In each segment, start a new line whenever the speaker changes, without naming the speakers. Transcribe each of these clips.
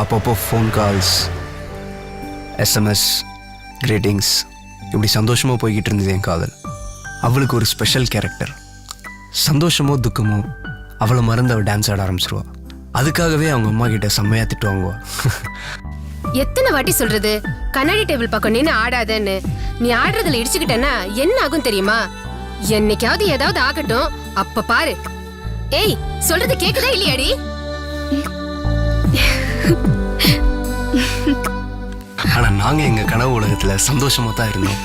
அப்பப்போ phone calls SMS greetings இப்படி சந்தோஷமாக போய்கிட்டு இருந்தது என் காதல். அவளுக்கு ஒரு ஸ்பெஷல் கேரக்டர் சந்தோஷமோ துக்கமோ அவளை மறந்து அவள் டான்ஸ் ஆட ஆரம்பிச்சிருவா. அதுக்காகவே அவங்க அம்மா கிட்ட செம்மையா திட்டு வாங்குவா.
எத்தனை வாட்டி சொல்றது? கண்ணாடி டேபிள் பக்கம் நின்று ஆடாதன்னு. நீ ஆடுறதுல இடிச்சுக்கிட்டேன்னா என்ன ஆகும் தெரியுமா? என்னைக்காவது ஏதாவது ஆகட்டும். அப்ப பாரு. ஏய் சொல்றது கேக்குதா இல்லையாடி?
ஆனால் நாங்கள் எங்கள் கனவு உலகத்தில் சந்தோஷமாக தான் இருந்தோம்.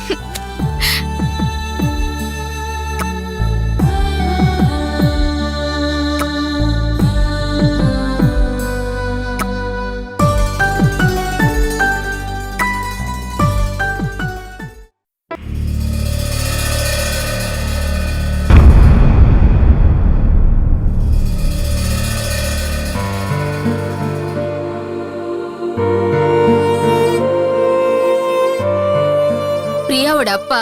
பிரியாவோட அப்பா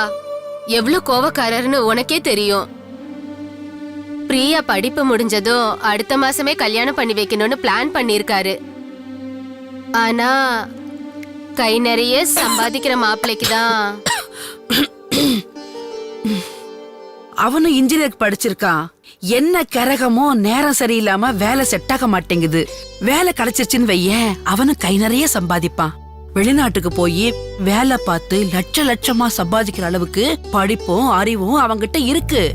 எவ்வளவு கோவக்காரர்னு உனக்கே தெரியும். பிரியா படிப்பு முடிஞ்சதும் அடுத்த மாசமே கல்யாணம் பண்ணி வைக்கணும்னு பிளான் பண்ணிருக்காரு ஆனா கை நிறைய சம்பாதிக்கிற மாப்பிள்ளைக்கு தான்.
அவனும் இன்ஜினியர் படிச்சிருக்கான். என்ன கரகமோ நேரம் சரியில்லாம வேலை செட் ஆக மாட்டேங்குது. வேலை கிடைச்சிருச்சுன்னு வையேன் அவனும் கை நிறைய சம்பாதிப்பான். வெளிநாட்டுக்கு போய் வேலை பார்த்து லட்ச லட்சமா சம்பாதிக்கிற அளவுக்கு படிப்பும் அறிவும் அவங்கிட்ட இருக்கு.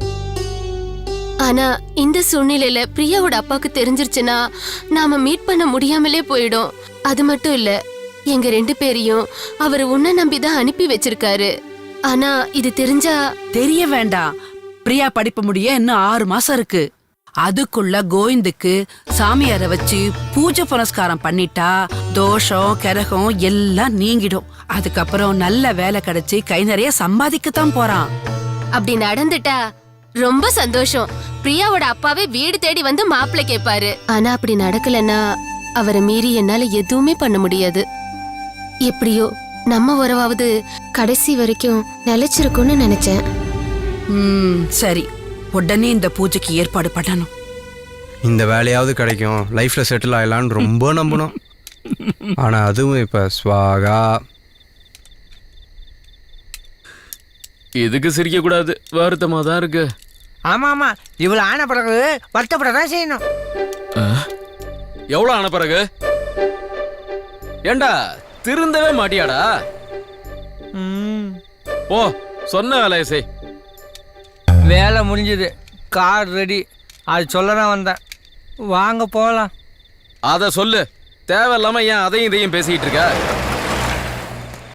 ஆனா இந்த சூழ்நிலையில பிரியாவோட அப்பாவுக்கு தெரிஞ்சிருச்சுன்னா நாம மீட் பண்ண முடியாமலே போயிடும். அது மட்டும் இல்ல எங்க ரெண்டு பேரையும் அவர் உன்னை நம்பிதான் அனுப்பி வச்சிருக்காரு. ஆனா இது தெரிஞ்சா
தெரிய வேண்டாம். பிரியா படிப்பு முடிய இன்னும் ஆறு மாசம் இருக்கு. அதுக்குள்ள கோவிந்துக்கு சாமியாரை வச்சு பூஜை புனஸ்காரம் பண்ணிட்டா தோஷம் கரகம் எல்லாம் நீங்கிடும். அதுக்கப்புறம் நல்ல வேலை கிடைச்சு கை நிறைய சம்பாதிக்கத்தான் போறான்.
அப்படி நடந்துட்டா ரொம்ப சந்தோஷம். பிரியாவோட அப்பாவே வீடு தேடி வந்து மாப்பிள்ளை கேட்பாரு ஆனா அப்படி நடக்கலன்னா அவரை மீறி என்னால எதுவுமே பண்ண முடியாது. எப்படியோ நம்ம உறவாவது கடைசி வரைக்கும் நிலைச்சிருக்கும்னு நினைச்சேன்.
ம் சரி. உடனே இந்த பூஜைக்கு ஏற்பாடு பண்ணணும்.
இந்த வேலையாவது கிடைக்கும். லைஃப்பில் செட்டில் ஆகலான்னு ரொம்ப நம்பினோம் ஆனால் அதுவும் இப்போ ஸ்வாகா
இதுக்கு சிரிக்க கூடாது? வருத்தமா தான் இருக்கு.
ஆமா ஆமா. இவ்வளவு ஆன பிறகு வருத்தப்பட தான் செய்யணும்.
எவ்வளவு ஆன பிறகு? ஏண்டா திருந்தவே மாட்டியாடா?
ம்,
போ சொன்ன வேலையை செய்.
வேலை முடிஞ்சது. கார் ரெடி அது சொல்ல தான் வந்தேன். வாங்க போகலாம்.
அதை சொல்லு. தேவையில்லாமல் ஏன் அதையும் இதையும் பேசிக்கிட்டு இருக்க?